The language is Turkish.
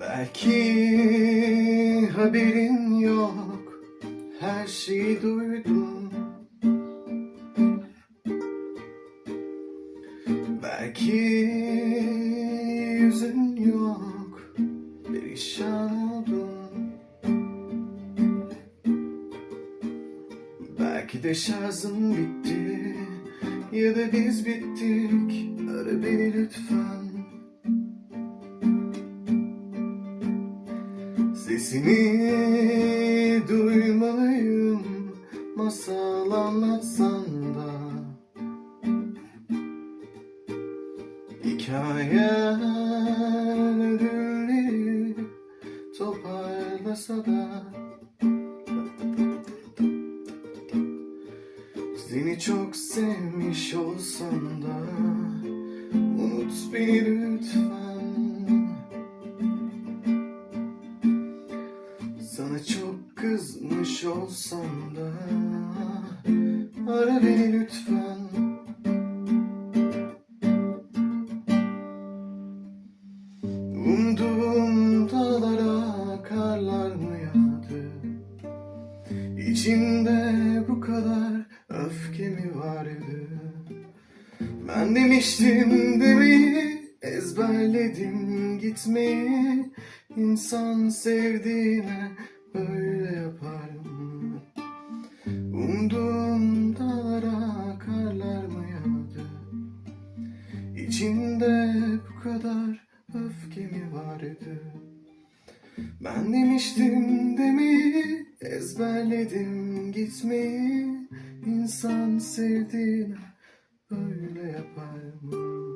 Belki haberin yok. Her şeyi duydum. Belki yüzün yok. Perişan oldum. Belki de şarjım bitti. Ya da biz bittik. Ara beni lütfen Sesini duymalıyım Masal anlatsan da. Hikayen ödülleri Toparlasa da. Seni çok sevmiş olsam da Unut beni lütfen Sana çok kızmış olsam da Ara beni lütfen. Umduğum dağlara karlar mı yağdı? İçimde bu kadar öfke mi vardı? Ben demiştim demeyi ezberledim gitmeyi İnsan sevdiğine böyle yaparım Umduğum dağlara karlar mı yağdı? İçinde bu kadar öfke mi vardı? Ben demiştim demeyi ezberledim gitmeyi. İnsan sevdiğine böyle yapar mı?